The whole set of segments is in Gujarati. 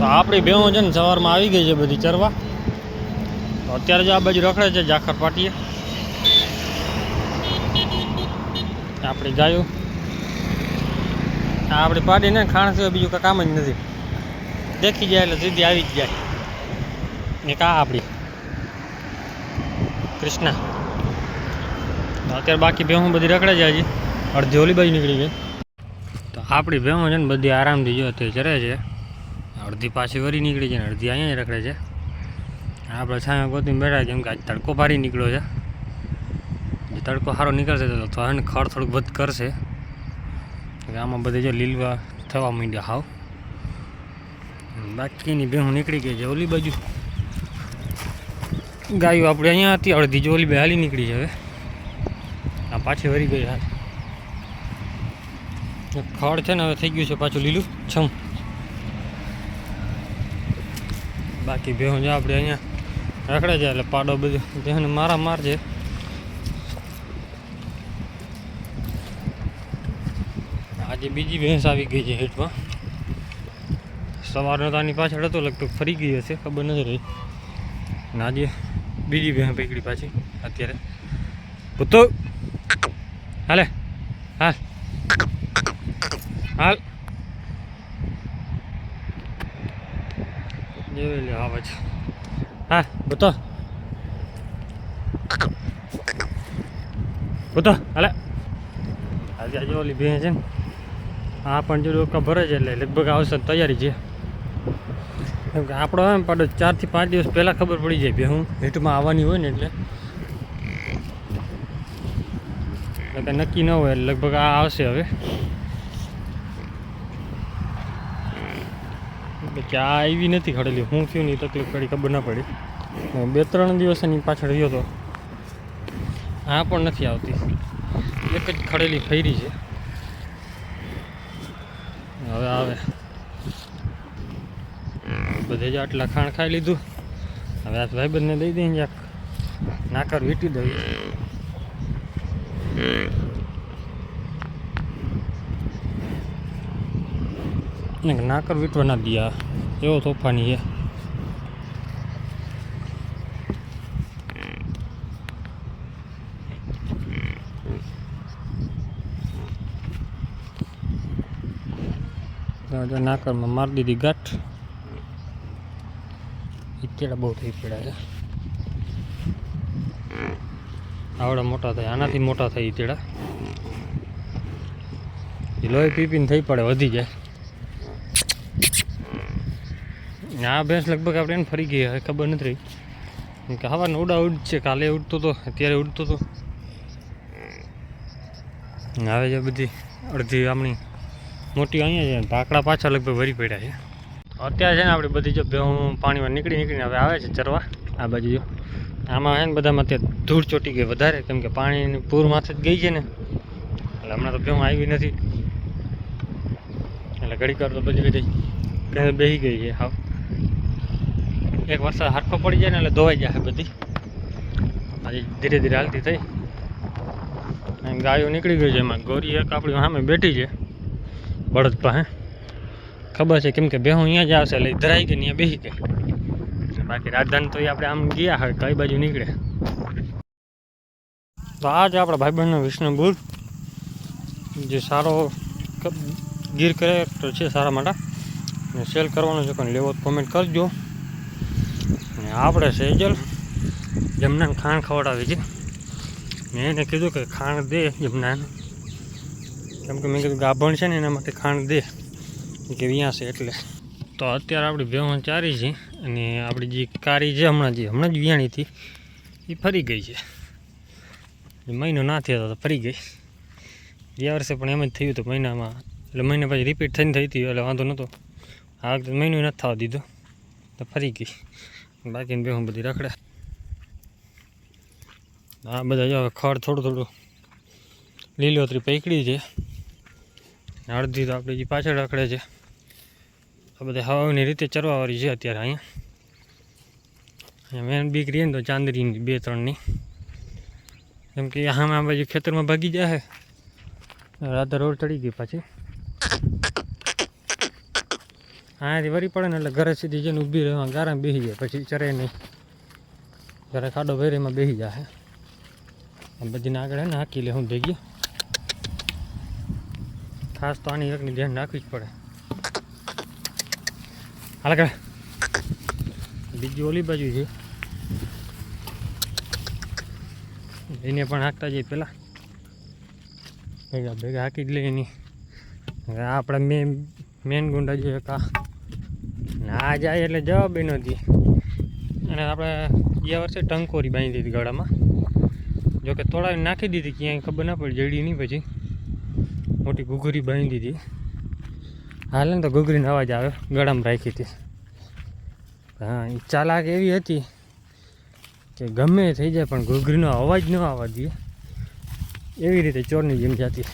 તો આપણી ભેહું છે ને સવારમાં આવી ગઈ છે બધી ચરવા. તો અત્યારે જ આ બાજુ રખડે છે જાખર પાટીએ. આપણી ગાયો. આપણી પાડી ને ખાણ સિવાય બીજું કાંઈ કામ જ નથી. દેખી જાય એટલે સીધી આવી જ જાય. એક આ આપણી. કૃષ્ણા. અત્યારે બાકી ભેહું બધી રખડે છે હજી. અડધી ઓલી બાજુ નીકળી ગઈ. તો આપણી ભેહું છે ને બધી આરામથી જો તે ચરે છે. અડધી પાછી વરી નીકળી છે ને અડધી અહીંયા રખડે છે. આપણે છાંયો ગોતીને બેઠા કેમ કે આજ તડકો ભારી નીકળ્યો છે. જે તડકો સારો નીકળશે તો તો ખર થોડુંક વધ કરશે. આમાં બધે જો લીલવા થવા માંડ્યા હાવ. બાકીની ભેહું નીકળી ગઈ છે ઓલી બાજુ. ગાયું આપણે અહીંયા હતી, અડધી જો ઓલી બે હાલી નીકળી છે હવે. આ પાછી વરી ગઈ હાલ. ખડ છે ને હવે થઈ ગયું છે પાછું લીલું, છમ. બાકી ભેહું જો આપણે અહીંયા રખડે છે એટલે પાડો બધું. જેને મારા મારજે આજે બીજી ભેંસ આવી ગઈ છે હેઠમાં. સવારનો આની પાછળ હતો, લગભગ ફરી ગઈ હશે, ખબર નથી રહી. અને આજે બીજી ભેંસ પકડી પાછી, અત્યારે. પૂતો હાલે. હાલ. હાલ. જોઈ લે આવે છે હા બતો બતો હાલે આજે આજે ઓલી બે છે ને આ પણ જો રોકા ભરે છે એટલે લગભગ આવશે તૈયારી છે કેમ કે આપણો એમ પાડો ચારથી પાંચ દિવસ પહેલાં ખબર પડી જાય ભેહું હીટમાં આવવાની હોય ને એટલે એટલે નક્કી ન હોય એટલે લગભગ આ આવશે હવે કે આ આવી નથી ખડેલી, હું થયું ની તકલીફ પડી, ખબર ના પડી. હું બે ત્રણ દિવસ એની પાછળ રહ્યો હતો આ પણ નથી આવતી. એક જ ખડેલી ફૈરી છે. હવે આવે. બધે જ આટલા ખાણ ખાઈ લીધું. હવે આ ભાઈબંધને દઈ દઈએ જરાક. નાકર વીટી દઈએ. ને નાકર વીટવા ના દિયા એવો તોફાની છે. નાકરમાં મારી દીધી ગાંઠ ઈચેડા બહુ થઈ પડ્યા છે. આવડા મોટા થાય, આનાથી મોટા થાય એ લોહી પીપીને થઈ પડે, વધી જાય ને આ ભેંસ લગભગ આપણે એને ફરી ગઈ, હવે ખબર નથી રહી. કે ઉડા ઉડ છે, કાલે ઉડતો હતો અત્યારે ઉડતો હતો ને છે બધી અડધી આમણી મોટી અહીંયા છે ભાકડા પાછા લગભગ વરી પડ્યા છે. અત્યારે છે ને આપણે બધી જો ભેહું પાણીમાં નીકળી નીકળીને હવે આવે છે ચરવા, આ બાજુ જો. આમાં છે ને બધામાં અત્યારે ધૂળ ચોટી ગઈ વધારે, કેમ કે પાણીની પૂર માથે જ ગઈ છે ને. એટલે હમણાં તો ભેહું આવી નથી. એટલે ઘડીક તો બધી બધી બેસી ગઈ છે, હાવ. એક વરસાદ હારખો પડી જાય ને એટલે ધોવાઈ જાય બધી. આજે ધીરે ધીરે હાલતી થઈ. ગાયો નીકળી ગઈ છે એમાં. ગોરી એક આપણી સામે બેઠી છે. બળદ પાસે ખબર છે કેમ કે બેહું અહીંયા જ આવશે, એટલે ધરાઈ ને અહીંયા બેસી ગઈ. બાકી રાજધાન તો એ આપણે આમ ગયા હોય, કઈ બાજુ નીકળે. તો આ જ આપણા ભાઈબંધનો વિષ્ણુપુર જે સારો ક- ગીર કેરેક્ટર છે સારા માટે. સેલ કરવાનો છે, પણ લેવો કોમેન્ટ કરજો. ને આપણે સેજલ જમનાને ખાંડ ખવડાવી છે. મેં એને કીધું કે ખાંડ દે જમનાને કેમ કે મેં કીધું ગાભણ છે ને એના માટે ખાંડ દે. કે છે એટલે. તો અત્યારે આપણી ભેહણ ચારી છે અને આપણી જે કારી છે હમણાં જે, હમણાં જ વિયાણી હતી, એ ફરી ગઈ છે. મહિનો ના થયો હતો ફરી ગઈ. ગયા વર્ષે પણ એમ જ થયું હતું મહિનામાં. એટલે મહિના પછી રિપીટ થઈને થઈ હતી, એટલે વાંધો નહોતો આ વખતે મહિનો નથી થવા દીધો. તો ફરી ગઈ. બાકીને બે હું બધી રખડે. આ બધા જો ખડ થોડું થોડું લીલોતરી પૈકડી છે. અડધી તો આપણે જે પાછળ રખડે છે. આ બધા હવાની રીતે ચરવાવાળી છે અત્યારે અહીંયા. મેન બીક રહી ને તો ચાંદરીની બે ત્રણની. કેમ કે આમાં બાજુ ખેતરમાં ભાગી જાય. રાધા રોડ ચડી ગઈ પાછી. અહીંયાથી વરી પડે ને એટલે ઘરે સીધી જઈને ઊભી રહેવા, ગારામાં બેસી જાય. પછી ચરે નહીં. ઘરે ખાડો ભેરીમાં બેસી જાય બધીને આગળ ને હાકી લે, હું ભેગી ખાસ તો આની એકની ધ્યાન રાખવી જ પડે. હાલ આગળ. બીજી ઓલી બાજુ છે. એને પણ હાંકતા જઈએ પેલા ભેગા ભેગા હાકી જ લઈએ એની હવે આપણે મેન મેન ગુંડા જોઈએ કા ના જાય એટલે જવાબ એ નથી અને આપણે ગયા વર્ષે ટંકોરી બાંધી દીધી ગળામાં. જોકે થોડા નાખી દીધી, ક્યાંય ખબર ના પડી, જડી નહીં પછી. મોટી ઘૂઘરી બાંધી દીધી. હાલે ને તો ઘૂઘરીનો અવાજ આવે, ગળામાં રાખી હતી. હા એ ચાલાક એવી હતી કે ગમે થઈ જાય, પણ ઘૂઘરીનો અવાજ ન આવવા દે. એવી રીતે ચોરની જેમ જતી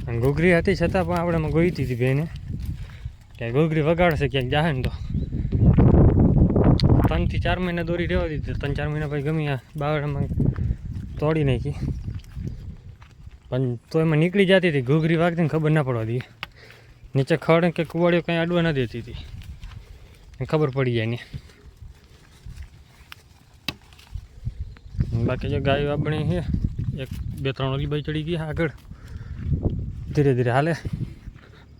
અને ઘૂઘરી હતી છતાં પણ આપણે ગોઈતી હતી બેને. કે ઘૂઘરી વગાડશે ક્યાંક જાહે ને તો. ત્રણથી ચાર મહિના દોરી રહેવા દીધી. ત્રણ ચાર મહિના પછી ગમી બાવડામાં તોડી નાખી. પણ તો એમાં નીકળી જતી હતી. ઘૂઘરી વાગતી ને ખબર ના પડવા દઈએ. નીચે ખડ કે કુવાડીઓ કંઈ અડવા ના દેતી હતી. ખબર પડી જાય ને. બાકી જો ગાય આપણી છે, એક, બે, ત્રણ ઓલી બાઈ ચડી ગઈ આગળ. ધીરે ધીરે હાલે.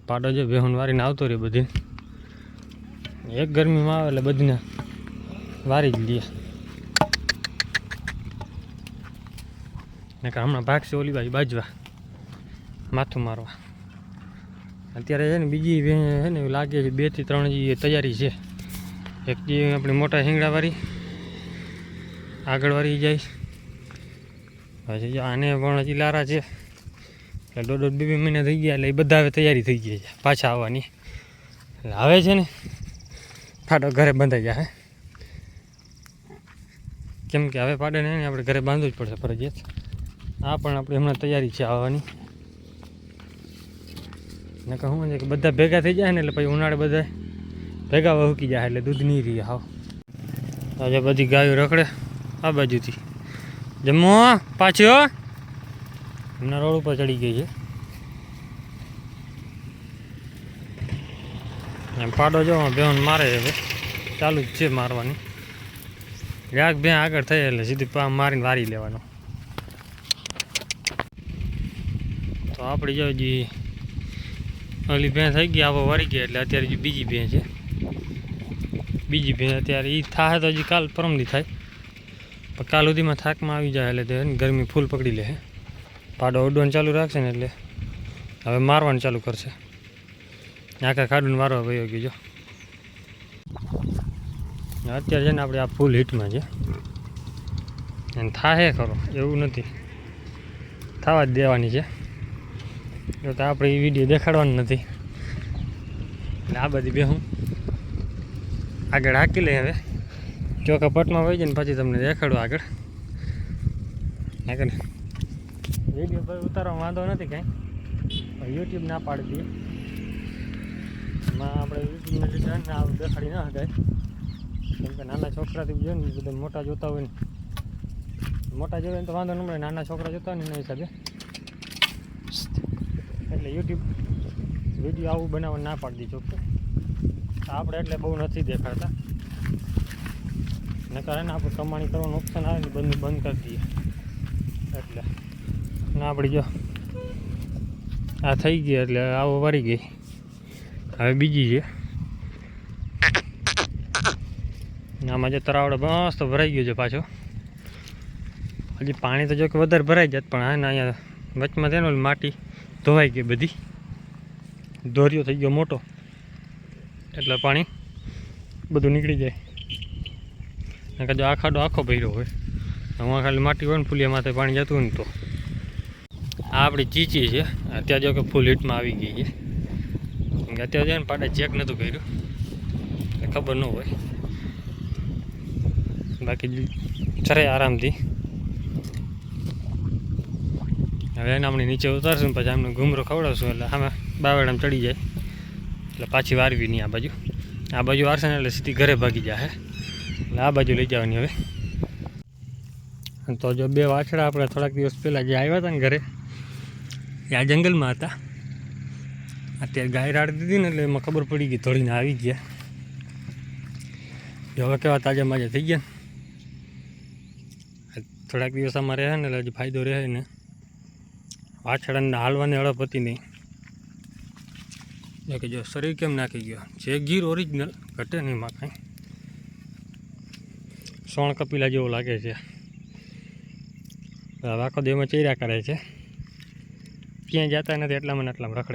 પાડો જે, બેહુન વારીને આવતો રહે બધી. એક ગરમીમાં આવે એટલે બધીને વારી જ લઈએ નકર હમણાં ભાગશે ઓલી બાજુ, બાજવા. માથું મારવા. અત્યારે છે ને બીજી છે ને એવું લાગે છે બેથી ત્રણ જે તૈયારી છે. એક જે આપણી મોટા હિંગડાવાળી આગળવાળી જાય. પછી આને પણ હજી લારા છે. એટલે દોઢ દોઢ બે બે મહિના થઈ ગયા એટલે એ બધા હવે તૈયારી થઈ ગઈ છે, પાછા આવવાની. એટલે આવે છે ને ફાટો ઘરે બંધાઈ જાય કેમ કે હવે પાડે ને, આપણે ઘરે બાંધવું જ પડશે ફરજિયાત. આ પણ આપણી હમણાં તૈયારી છે આવવાની. ને કહું છે કે બધા ભેગા થઈ જાય ને એટલે પછી ઉનાળે બધા ભેગા વહુકી જાય એટલે દૂધ નહીં રહી, હાવ. આજે બધી ગાયો રખડે આ બાજુથી. જમો પાછી હો રોડ ઉપર ચડી ગઈ છે. પાડો જો બેન મારે હવે. ચાલુ જ છે મારવાની. યાક બે આગળ થઈ એટલે સીધી પા મારીને વારી લેવાનો. તો આપણી જો હજી ઓલી ભેં થઈ ગઈ, આવો વારી ગયા એટલે અત્યારે જે બીજી ભેં છે. બીજી ભેં અત્યારે એ થાય તો હજી કાલ પરમદી થાય. પણ કાલ સુધીમાં થાકમાં આવી જાય એટલે ગરમી ફૂલ પકડી લે પાડો ઉડવાનું ચાલુ રાખશે ને એટલે. હવે મારવાનું ચાલુ કરશે. આખા ખાડું મારવા ભાઈ ગયો, જો. અત્યારે છે ને આપણે આ ફૂલ હિટમાં છે. અને થાહે ખરો, એવું નથી. થવા જ દેવાની છે. જો તો આપણે એ વીડિયો દેખાડવાનું નથી. એટલે આ બધી બે હું આગળ હાકી લઈ હવે. ચોખા પટમાં વહી જાય ને પછી તમને દેખાડું આગળ. આગળ. વીડિયો પર ઉતારવા વાંધો નથી કાંઈ. યુટ્યુબ ના પાડતી. દઈએ એમાં આપણે ને દેખાડી ના શકાય. કેમ કે નાના છોકરાથી જોઈએ ને બધા મોટા જોતા હોય ને. મોટા જોવે તો વાંધો ન મળે નાના છોકરા જોતા હોય ને એના હિસાબે. એટલે યુટ્યુબ વીડિયો આવું બનાવવા ના પાડતી છોકરો કે આપણે એટલે બહુ નથી દેખાડતા. નકાર એને આપણે કમાણી કરવાનું ઓપ્શન આવે ને બંધ બંધ કરી દઈએ. એટલે. ના આપણે જો. આ થઈ ગઈ એટલે આવો વળી ગઈ. હવે બીજી છે. આમાં જે તરાવડો મસ્ત ભરાઈ ગયો છે પાછો. હજી પાણી તો જો કે વધારે ભરાઈ જાત, પણ હા અહીંયા વચમાં તેનો માટી, ધોવાઈ ગઈ બધી. દોરિયો થઈ ગયો મોટો. એટલે પાણી બધું નીકળી જાય. નકર જો આ ખાડો આખો ભર્યો હોય. હું ખાલી માટી હોય ને ફૂલિયા માથે પાણી જતું હોય ને તો. આ આપણી ચીચી છે. અત્યારે જો કે ફૂલ હીટમાં આવી ગઈ છે. અત્યારે છે ને પાડે ચેક નહોતું કર્યું. ખબર ન હોય. બાકી ચરે આરામથી. હવે એને આપણે નીચે ઉતારશું પછી આમને ઘૂમરો ખવડાવશું. એટલે આમે બાવડામ ચડી જાય. એટલે પાછી વારવી નહીં આ બાજુ. આ બાજુ વારશે ને એટલે સીધી ઘરે ભાગી જાય એટલે આ બાજુ લઈ જવાની હવે. તો જો બે વાછડા આપણે થોડાક દિવસ પહેલાં જે આવ્યા હતા ને ઘરે આ જંગલમાં હતા. અત્યારે ગાય રાડી દીધી ને એટલે એમાં ખબર પડી ગઈ ધોળીને આવી ગયા. હવે કેવા તાજા માજા થઈ ગયા થોડાક દિવસ અમારે રહે ને એટલે હજી ફાયદો રહે ને. વાછડાને હાલવાની હળપ હતી નહીં. જો કે જો શરીર કેમ નાખી ગયો. જે ગીર ઓરિજિનલ ઘટે નહીં માં કાંઈ. સોણ કપિલા જેવો લાગે છે. હવે આખો દેહમાં ચર્યા કરે છે. ક્યાંય જતા નથી એટલામાં એટલામાં રખડે.